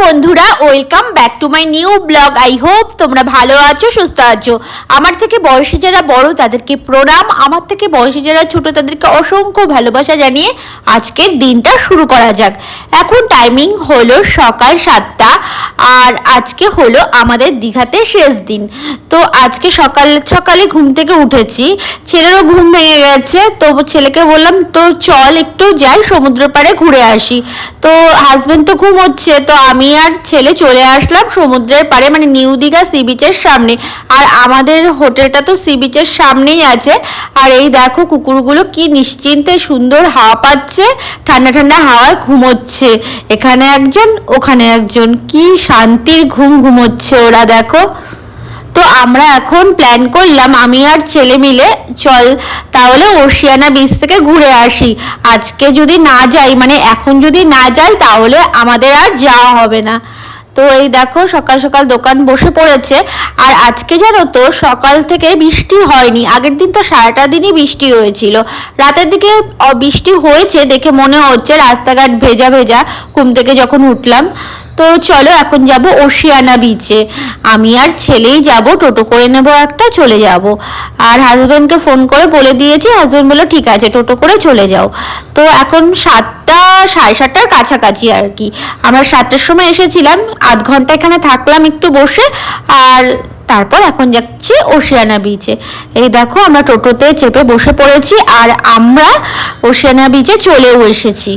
বন্ধুরা welcome back to my new vlog I hope তোমরা ভালো আছো, সুস্থ আছো। আমার থেকে বয়সী যারা বড়, তাদেরকে প্রণাম। আমার থেকে বয়সী যারা ছোট, তাদেরকে অসংখ্য ভালোবাসা জানিয়ে আজকের দিনটা শুরু করা যাক। এখন টাইমিং হলো সকাল সাতটা, আর আজকে হলো আমাদের দীঘাতে শেষ দিন। তো আজকে সকাল, সকালে ঘুম থেকে উঠেছি। ছেলেরও ঘুম ভেঙে গেছে, তো ছেলেকে বললাম, তো চল একটু যাই সমুদ্র পাড়ে ঘুরে আসি। তো হাজবেন্ড তো ঘুমোচ্ছে, তো আমি আর ছেলে চলে আসলাম সমুদ্রের পাড়ে মানে নিউ দীঘা সি বিচের সামনে। আর আমাদের হোটেলটা তো সি বিচের সামনেই আছে। আর এই দেখো কুকুরগুলো কি নিশ্চিন্তে সুন্দর হাওয়া পাচ্ছে, ঠান্ডা ঠান্ডা হাওয়ায় ঘুমোচ্ছে। এখানে একজন, ওখানে একজন, কি শান্তির ঘুম ঘুমোচ্ছে ওরা দেখো। তো আমরা এখন প্ল্যান করলাম, আমি আর ছেলে মিলে, চল তাহলে ওশিয়ানা বিচ থেকে ঘুরে আসি। আজকে যদি না যাই মানে এখন যদি না যাই, তাহলে আমাদের আর যাওয়া হবে না। তো এই দেখো সকাল সকাল দোকান বসে পড়েছে। আর আজকে জানো তো সকাল থেকে বৃষ্টি হয়নি। আগের দিন তো সারাটা দিনই বৃষ্টি হয়েছিল। রাতের দিকে বৃষ্টি হয়েছে দেখে মনে হচ্ছে রাস্তাঘাট ভেজা ভেজা। ঘুম থেকে যখন উঠলাম তো চলো এখন যাব ওশিয়ানা বিচে আমি আর ছেলেই যাব, টোটো করে নেব একটা, চলে যাব। আর হাজব্যান্ডকে ফোন করে বলে দিয়েছি হাজব্যান্ড বলল, ঠিক আছে, টোটো করে চলে যাও। তো এখন সাতটা, সাড়ে সাতটার কাছাকাছি আর কি। আমরা সাতটার সময় এসেছিলাম, আধ ঘণ্টা এখানে থাকলাম একটু বসে, আর তারপর এখন যাচ্ছি ওশিয়ানা বিচে এই দেখো, আমরা টোটোতে চেপে বসে পড়েছি, আর আমরা ওশিয়ানা বিচে চলেও এসেছি।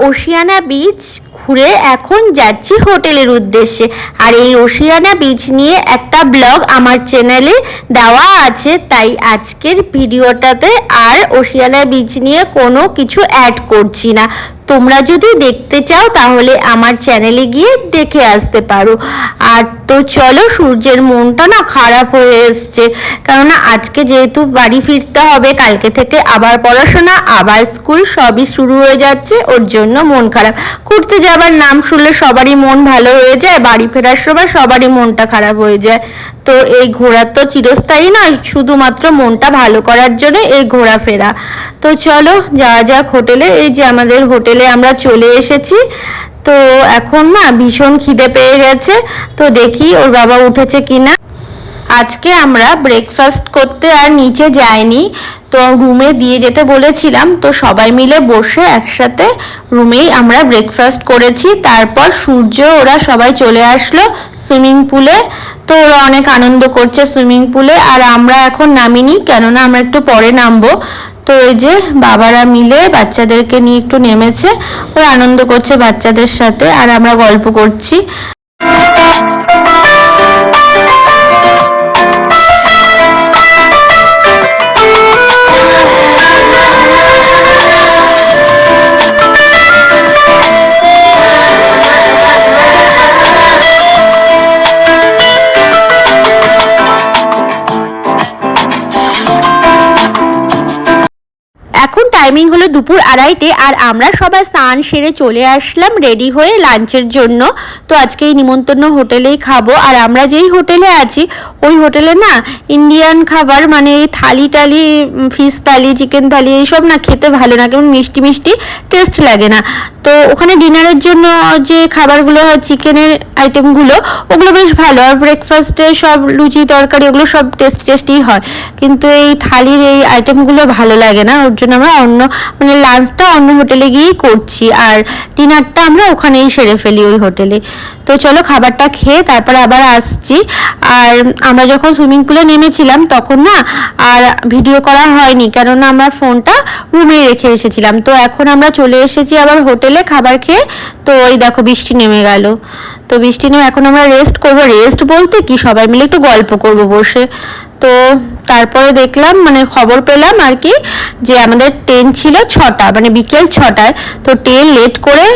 ওশিয়ানা বিচ ঘুরে এখন যাচ্ছি হোটেলের উদ্দেশ্যে। আর এই ওশিয়ানা বিচ নিয়ে একটা ব্লগ আমার চ্যানেলে দেওয়া আছে, তাই আজকের ভিডিওটাতে আর ওশিয়ানা বিচ নিয়ে কোনো কিছু অ্যাড করছি না। তোমরা যদি দেখতে চাও, তাহলে আমার চ্যানেলে গিয়ে দেখে আসতে পারো। আর তো চলো, সূর্যের মনটা না খারাপ হয়ে এসছে। কেননা আজকে যেহেতু বাড়ি ফিরতে হবে, কালকে থেকে আবার পড়াশোনা, আবার স্কুল, সবই শুরু হয়ে যাচ্ছে, ওর জন্য মন খারাপ। ঘুরতে যাবার নাম শুনলে সবারই মন ভালো হয়ে যায়, বাড়ি ফেরার সময় সবারই মনটা খারাপ হয়ে যায়। তো এই ঘোরা তো চিরস্থায়ী নয় শুধুমাত্র মনটা ভালো করার জন্য এই ঘোরাফেরা। তো চলো যা যাক হোটেলে। এই যে আমাদের হোটেলে আমরা চলে এসেছি। তো এখন না ভীষণ খিদে পেয়ে গেছে। তো দেখি ওর বাবা উঠেছে কিনা। আজকে আমরা ব্রেকফাস্ট করতে আর নিচে যাইনি। তো রুমে দিয়ে যেতে বলেছিলাম। তো সবাই মিলে বসে একসাথে রুমেই আমরা ব্রেকফাস্ট করেছি। তারপর সূর্য, ওরা সবাই চলে আসলো। সুইমিং পুলে। তো ওরা অনেক আনন্দ করছে সুইমিং পুলে। আর আমরা এখন নামিনি, কেননা আমরা একটু পরে নামবো। তো এই যে বাবারা মিলে বাচ্চাদেরকে নিয়ে একটু নেমেছে। ওরা আনন্দ করছে বাচ্চাদের সাথে। আর আমরা গল্প করছি। দুপুর আড়াইটে আর আমরা সবাই স্নান সেরে চলে আসলাম রেডি হয়ে লাঞ্চের জন্য। তো আজকে এই নিমন্ত্রণ হোটেলেই খাব। আর আমরা যেই হোটেলে আছি, ওই হোটেলে না ইন্ডিয়ান খাবার মানে এই থালি টালি ফিশ থালি, চিকেন থালি এইসব না খেতে ভালো না, কেমন মিষ্টি মিষ্টি টেস্ট লাগে না। তো ওখানে ডিনারের জন্য যে খাবারগুলো হয়, চিকেনের আইটেমগুলো, ওগুলো বেশ ভালো। আর ব্রেকফাস্টে সব লুচি, তরকারি, ওগুলো সব টেস্ট টেস্টি হয়। কিন্তু এই থালির এই আইটেমগুলো ভালো লাগে না। ওর জন্য আমরা অন্য মানে লাঞ্চটা অন্য হোটেলে গিয়েই করছি, আর ডিনারটা আমরা ওখানেই সেরে ফেলি ওই হোটেলে তো চলো খাবারটা খেয়ে তারপরে আবার আসছি। আর আমরা যখন সুইমিং পুলে নেমেছিলাম তখন না আর ভিডিও করা হয়নি, কেননা আমরা ফোনটা রুমে রেখে এসেছিলাম। তো এখন আমরা চলে এসেছি আবার হোটেলে খাবার খেয়ে। তো ওই দেখো বৃষ্টি নেমে গেল। তো বৃষ্টি নেমে এখন আমরা রেস্ট করব। রেস্ট বলতে কি? সবাই মিলে একটু গল্প করব বসে। তো তারপরে দেখলাম মানে খবর পেলাম আর কি, যে আমাদের ট্রেন ছিল ছটা মানে বিকেল ছটায়, তো ট্রেন লেট করে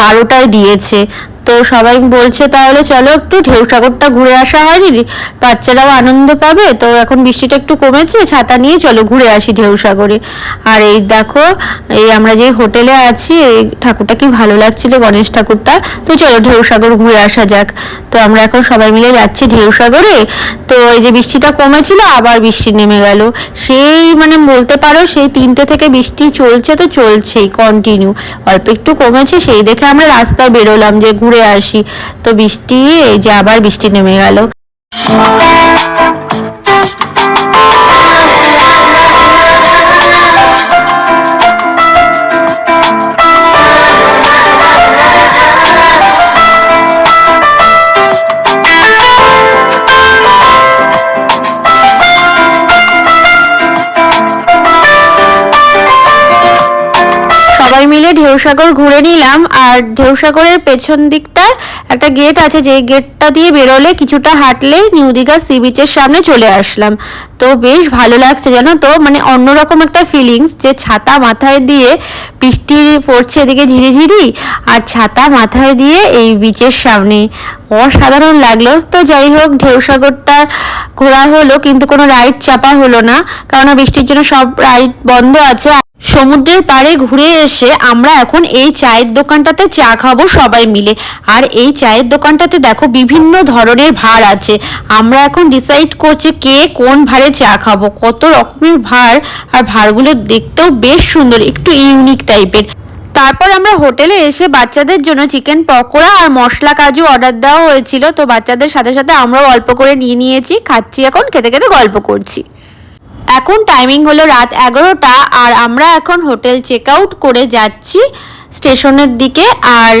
বারোটায় দিয়েছে। তো সবাই বলছে, তাহলে চলো একটু ঢেউ সাগরটা ঘুরে আসা হয়নি বাচ্চারাও আনন্দ পাবে। তো এখন বৃষ্টিটা একটু কমেছে, ছাতা নিয়ে চলো ঘুরে আসি ঢেউ সাগরে। আর এই দেখো, এই আমরা যে হোটেলে আছি, এই ঠাকুরটা কি ভালো লাগছিল গণেশ ঠাকুরটা। তো চলো ঢেউ সাগর ঘুরে আসা যাক। তো আমরা এখন সবাই মিলে যাচ্ছি ঢেউ সাগরে। তো এই যে বৃষ্টিটা কমেছিল, আবার বৃষ্টি নেমে গেল। সেই মানে বলতে পারো, সেই তিনটে থেকে বৃষ্টি চলছে তো চলছেই কন্টিনিউ অল্প একটু কমেছে, সেই দেখে আমরা রাস্তায় বেরোলাম যে ঘুরে আসি। তো বৃষ্টি এই যে আবার বৃষ্টি নেমে গেল। সবাই মিলে ঢেউসাগর ঘুরে নিলাম। আর ঢেউসাগরের পেছন দিকটায় একটা গেট আছে যে গেটটা দিয়ে বেরোলে কিছুটা হাঁটলে নিউ দীঘা সি বিচের সামনে চলে আসলাম। তো বেশ ভালো লাগছে জানো তো মানে অন্যরকম একটা ফিলিংস যে ছাতা মাথায় দিয়ে বৃষ্টি পড়ছে এদিকে ঝিরিঝিরি আর ছাতা মাথায় দিয়ে এই বিচের সামনে। অসাধারণ লাগল। তো যাই হোক, ঢেউসাগরটা ঘোরা হলো, কিন্তু কোনো রাইড চাপা হলো না কারণ বৃষ্টির জন্য সব রাইড বন্ধ আছে। সমুদ্রের পাড়ে ঘুরে এসে আমরা এখন এই চায়ের দোকানটাতে চা খাব সবাই মিলে। আর এই চায়ের দোকানটাতে দেখো বিভিন্ন ধরনের ভার আছে। আমরা এখন ডিসাইড করছি কে কোন ভারে চা খাব। কত রকমের ভার আর ভারগুলো দেখতেও বেশ সুন্দর, একটু ইউনিক টাইপের তারপর আমরা হোটেলে এসে বাচ্চাদের জন্য চিকেন পকোড়া আর মশলা কাজু অর্ডার দেওয়া হয়েছিল। তো বাচ্চাদের সাথে সাথে আমরাও অল্প করে নিয়ে নিয়েছি। খাচ্ছি এখন, খেতে খেতে গল্প করছি। এখন টাইমিং হলো রাত এগারোটা আর আমরা এখন হোটেল চেক আউট করে যাচ্ছি স্টেশনের দিকে আর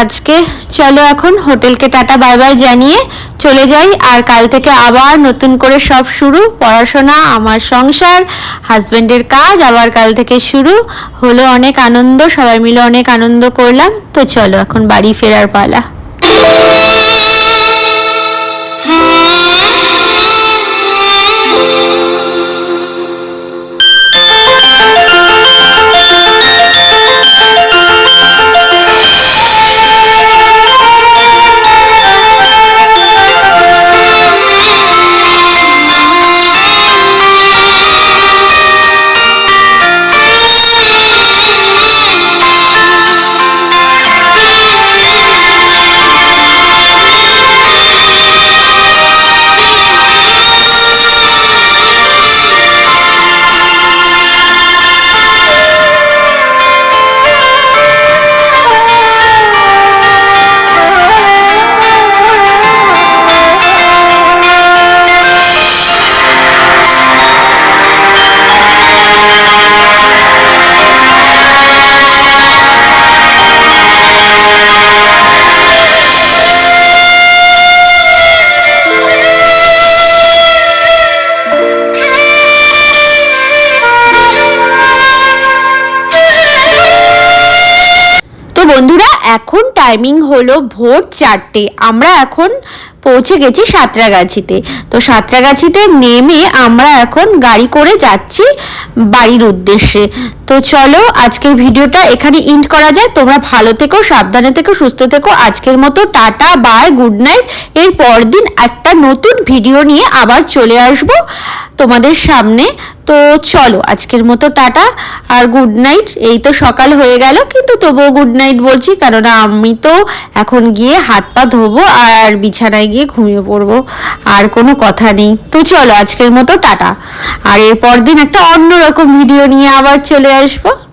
আজকে চলো এখন হোটেলকে টাটা বাই বাই জানিয়ে চলে যাই আর কাল থেকে আবার নতুন করে সব শুরু, পড়াশোনা, আমার সংসার হাজব্যান্ডের কাজ আবার কাল থেকে শুরু। হলো অনেক আনন্দ, সবাই মিলে অনেক আনন্দ করলাম। তো চলো এখন বাড়ি ফেরার পালা। টাইমিং হলো ভোর চারটে। আমরা এখন পৌঁছে গেছি সাঁতরাগাছিতে। তো সাঁতরাগাছিতে নেমে আমরা এখন গাড়ি করে যাচ্ছি বাড়ির উদ্দেশ্যে। তো চলো, আজকের ভিডিওটা এখানে ইন্ড করা যায়। তোমরা ভালো থেকো, সাবধানে থেকো, সুস্থ থেকো। আজকের মতো টাটা বাই গুড নাইট এর পরদিন একটা নতুন ভিডিও নিয়ে আবার চলে আসব তোমাদের সামনে। তো চলো, আজকের মতো টাটা আর গুড নাইট এই তো সকাল হয়ে গেল, কিন্তু তবুও গুড নাইট বলছি কারণ আমি তো এখন গিয়ে হাত পা ধোবো আর বিছানায় গিয়ে ঘুমিয়ে পড়ব, আর কোনো কথা নেই। তো চলো, আজকের মতো টাটা। আর এরপর দিন একটা অন্যরকম ভিডিও নিয়ে আবার চলে Pô.